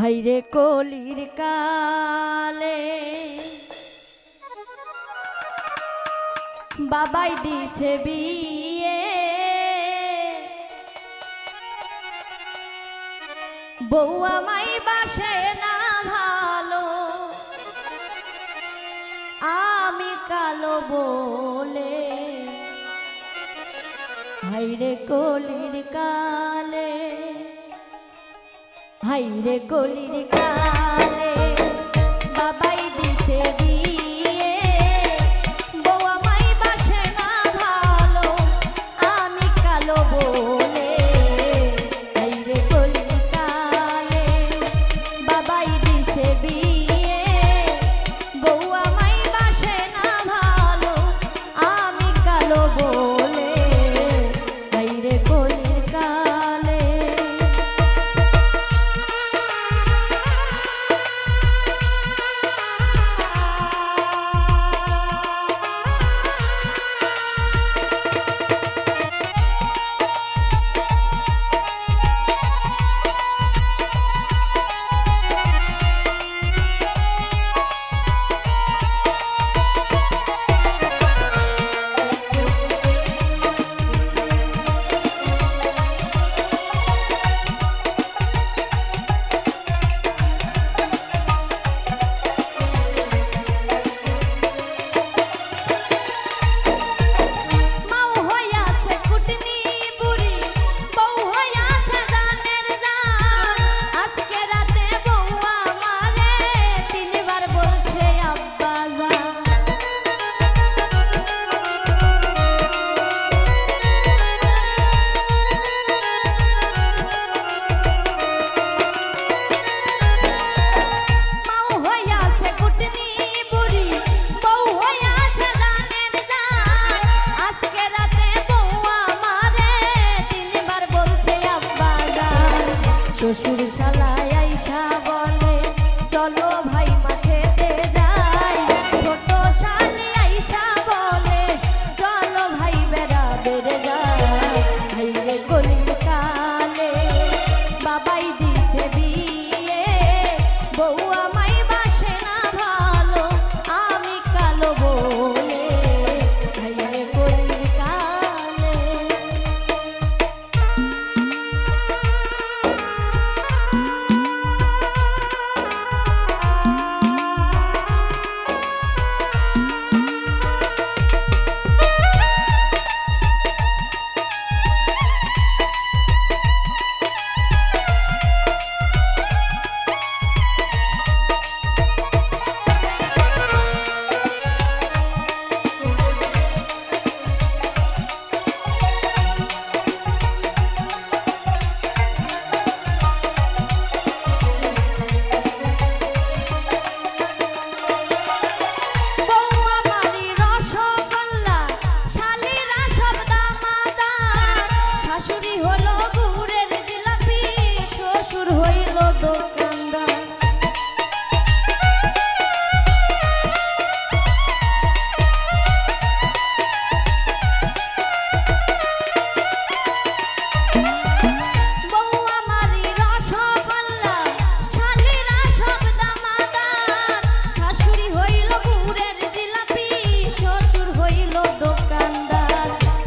হাইরে কলির কালে। বাবাই দিছে বিয়ে। বউ আমাই বাসে না ভালো। আমি কালো বলে। হাইরে কলির কাল। হাই রে কলির কা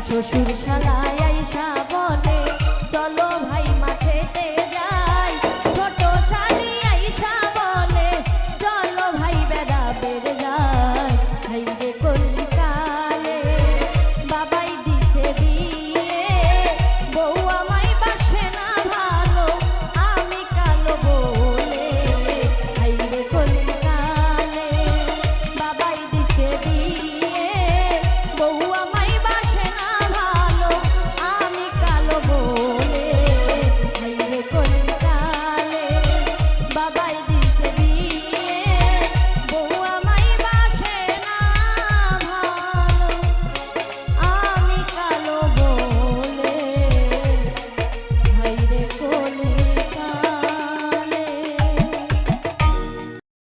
শ্বশুর শালায় আইসা বলে